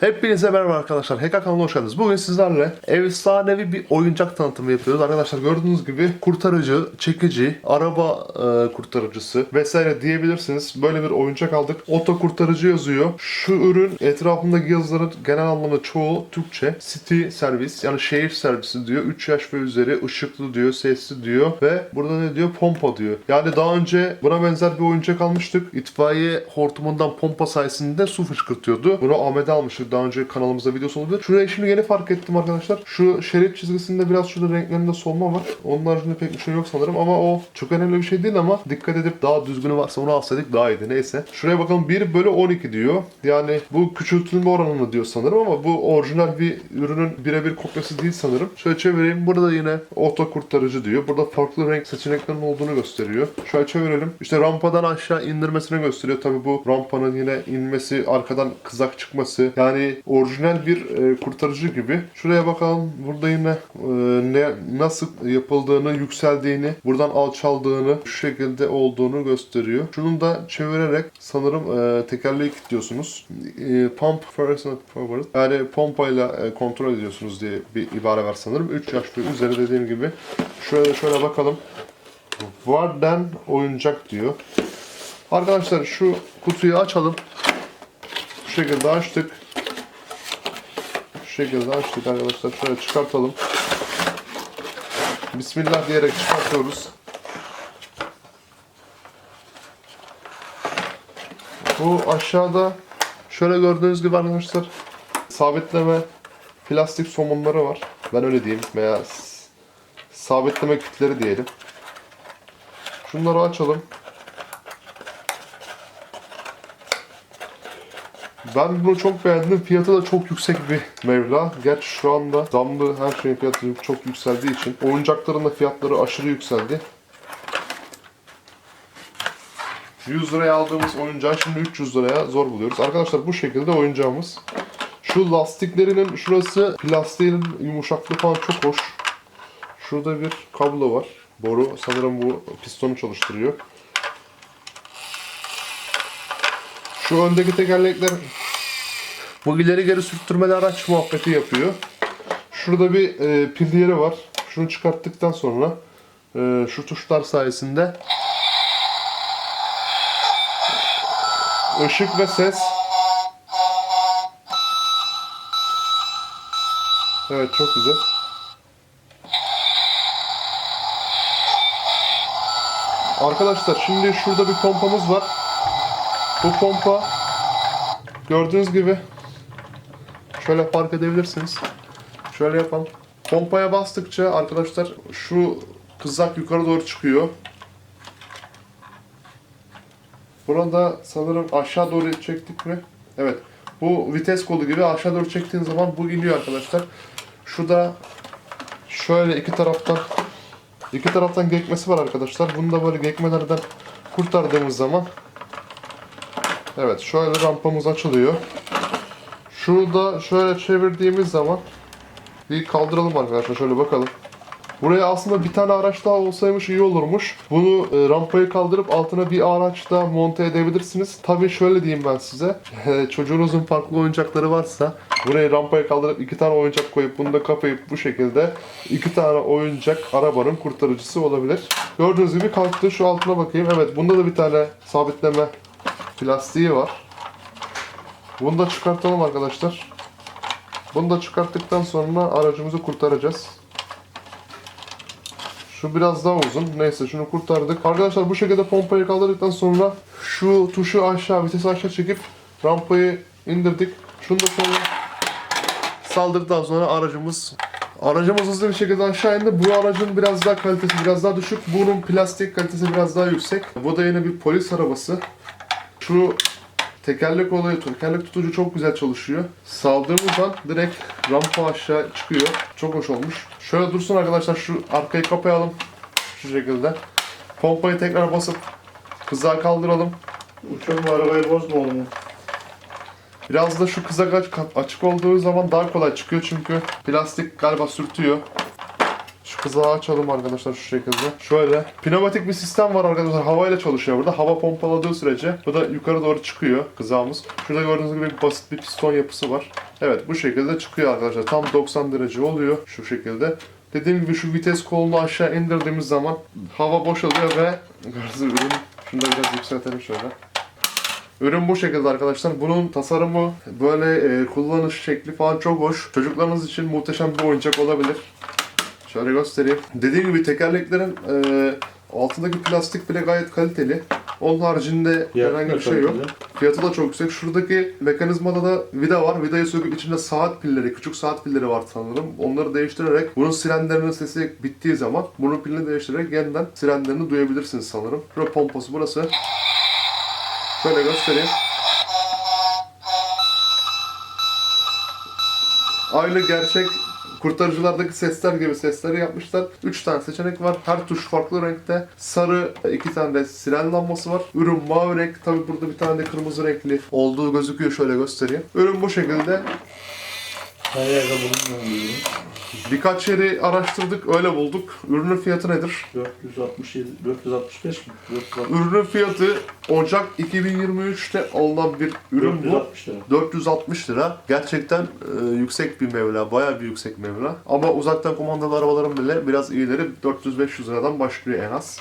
Hepinize merhaba arkadaşlar. HK kanalına hoş geldiniz. Bugün sizlerle efsanevi bir oyuncak tanıtımı yapıyoruz. Arkadaşlar gördüğünüz gibi kurtarıcı, çekici, araba e, kurtarıcısı vesaire diyebilirsiniz. Böyle bir oyuncak aldık. Oto kurtarıcı yazıyor. Şu ürün etrafındaki yazıların genel anlamda çoğu Türkçe. City servis yani şehir servisi diyor. 3 yaş ve üzeri ışıklı diyor, sesli diyor ve burada ne diyor? Pompa diyor. Yani daha önce buna benzer bir oyuncak almıştık. İtfaiye hortumundan pompa sayesinde su fışkırtıyordu. Bunu Ahmet'e almıştık. Daha önce kanalımızda videosu oldu. Şuraya şimdi yeni fark ettim arkadaşlar. Şu şerit çizgisinde biraz şurada renklerinde solma var. Onun haricinde pek bir şey yok sanırım ama o çok önemli bir şey değil ama dikkat edip daha düzgünü varsa onu alsaydık daha iyiydi. Neyse. Şuraya bakalım 1 bölü 12 diyor. Yani bu küçültülme oranını diyor sanırım ama bu orijinal bir ürünün birebir kopyası değil sanırım. Şöyle çevireyim. Burada yine oto kurtarıcı diyor. Burada farklı renk seçeneklerinin olduğunu gösteriyor. Şöyle çevirelim. İşte rampadan aşağı indirmesini gösteriyor. Tabii bu rampanın yine inmesi, arkadan kızak çıkması. Yani orijinal bir e, kurtarıcı gibi. Şuraya bakalım. Burada yine e, ne nasıl yapıldığını, yükseldiğini, buradan alçaldığını, şu şekilde olduğunu gösteriyor. Şunu da çevirerek sanırım e, tekerleği kilitliyorsunuz. E, pump first and forward. Yani pompayla e, kontrol ediyorsunuz diye bir ibare var sanırım. 3 yaş üzeri dediğim gibi. Şöyle şöyle bakalım. Warden oyuncak diyor. Arkadaşlar şu kutuyu açalım. Bu şekilde açtık. Şekilde açtık arkadaşlar. Şöyle çıkartalım. Bismillah diyerek çıkartıyoruz. Bu aşağıda şöyle gördüğünüz gibi arkadaşlar sabitleme plastik somunları var. Ben öyle diyeyim veya sabitleme kütleri diyelim. Şunları açalım. Ben bunu çok beğendim. Fiyatı da çok yüksek bir Mevla. Gerçi şu anda zamlı her şeyin fiyatı çok yükseldiği için oyuncakların da fiyatları aşırı yükseldi. 100 liraya aldığımız oyuncağı şimdi 300 liraya zor buluyoruz. Arkadaşlar bu şekilde oyuncağımız. Şu lastiklerinin şurası plastiğinin yumuşaklığı falan çok hoş. Şurada bir kablo var. Boru sanırım bu pistonu çalıştırıyor. Şu öndeki tekerlekler bu ileri geri sürttürmeli araç muhabbeti yapıyor. Şurada bir e, pil yeri var. Şunu çıkarttıktan sonra e, şu tuşlar sayesinde ışık ve ses Evet çok güzel. Arkadaşlar şimdi şurada bir pompamız var. Bu pompa gördüğünüz gibi şöyle fark edebilirsiniz. Şöyle yapalım. Pompaya bastıkça arkadaşlar şu kızak yukarı doğru çıkıyor. Burada sanırım aşağı doğru çektik mi? Evet. Bu vites kolu gibi aşağı doğru çektiğin zaman bu iniyor arkadaşlar. Şu da şöyle iki taraftan iki taraftan gekmesi var arkadaşlar. Bunu da böyle gekmelerden kurtardığımız zaman Evet şöyle rampamız açılıyor. Şurada şöyle çevirdiğimiz zaman bir kaldıralım arkadaşlar şöyle bakalım. Buraya aslında bir tane araç daha olsaymış iyi olurmuş. Bunu e, rampayı kaldırıp altına bir araç daha monte edebilirsiniz. Tabii şöyle diyeyim ben size. Çocuğunuzun farklı oyuncakları varsa buraya rampayı kaldırıp iki tane oyuncak koyup bunu da kapayıp bu şekilde iki tane oyuncak arabanın kurtarıcısı olabilir. Gördüğünüz gibi kalktı. Şu altına bakayım. Evet bunda da bir tane sabitleme plastiği var. Bunu da çıkartalım arkadaşlar. Bunu da çıkarttıktan sonra aracımızı kurtaracağız. Şu biraz daha uzun. Neyse şunu kurtardık. Arkadaşlar bu şekilde pompayı kaldırdıktan sonra şu tuşu aşağı, vitesi aşağı çekip rampayı indirdik. Şunu da şöyle saldırdıktan sonra aracımız Aracımız hızlı bir şekilde aşağı indi. Bu aracın biraz daha kalitesi biraz daha düşük. Bunun plastik kalitesi biraz daha yüksek. Bu da yine bir polis arabası. Şu tekerlek olayı, tekerlek tutucu çok güzel çalışıyor. Saldığımız an direkt rampa aşağı çıkıyor. Çok hoş olmuş. Şöyle dursun arkadaşlar şu arkayı kapayalım. Şu şekilde. Pompayı tekrar basıp kızağı kaldıralım. Uçurum arabayı bozma oğlum. Biraz da şu kızak aç- açık olduğu zaman daha kolay çıkıyor çünkü plastik galiba sürtüyor. Şu kızağı açalım arkadaşlar şu şekilde. Şöyle. Pneumatik bir sistem var arkadaşlar. Havayla çalışıyor burada. Hava pompaladığı sürece bu da yukarı doğru çıkıyor kızağımız. Şurada gördüğünüz gibi basit bir piston yapısı var. Evet bu şekilde çıkıyor arkadaşlar. Tam 90 derece oluyor şu şekilde. Dediğim gibi şu vites kolunu aşağı indirdiğimiz zaman hava boşalıyor ve ürün şunu da biraz yükseltelim şöyle. Ürün bu şekilde arkadaşlar. Bunun tasarımı, böyle e, kullanış şekli falan çok hoş. Çocuklarınız için muhteşem bir oyuncak olabilir. Şöyle göstereyim. Dediğim gibi tekerleklerin e, altındaki plastik bile gayet kaliteli. Onun haricinde herhangi bir şey yok. Fiyatı da çok yüksek. Şuradaki mekanizmada da vida var. Vidayı söküp içinde saat pilleri, küçük saat pilleri var sanırım. Onları değiştirerek bunun sirenlerinin sesi bittiği zaman bunun pilini değiştirerek yeniden sirenlerini duyabilirsiniz sanırım. Şurada pompası burası. Şöyle göstereyim. Aynı gerçek kurtarıcılardaki sesler gibi sesleri yapmışlar. 3 tane seçenek var. Her tuş farklı renkte. Sarı, iki tane de siren lambası var. Ürün mavi renk. Tabi burada bir tane de kırmızı renkli olduğu gözüküyor. Şöyle göstereyim. Ürün bu şekilde. Her yerde bulunmuyor. Birkaç yeri araştırdık. Öyle bulduk. Ürünün fiyatı nedir? 467, 465 mi? 460, Ürünün fiyatı Ocak 2023'te alınan bir ürün bu. 460 lira. 460 lira. Gerçekten e, yüksek bir mevla. Bayağı bir yüksek mevla. Ama uzaktan kumandalı arabaların bile biraz iyileri 400-500 liradan başlıyor en az.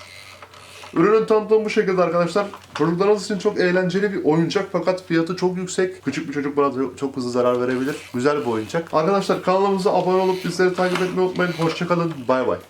Ürünün tanıtımı bu şekilde arkadaşlar. Çocuklarınız için çok eğlenceli bir oyuncak fakat fiyatı çok yüksek. Küçük bir çocuk buna çok hızlı zarar verebilir. Güzel bir oyuncak. Arkadaşlar kanalımıza abone olup bizleri takip etmeyi unutmayın. Hoşçakalın. Bay bay.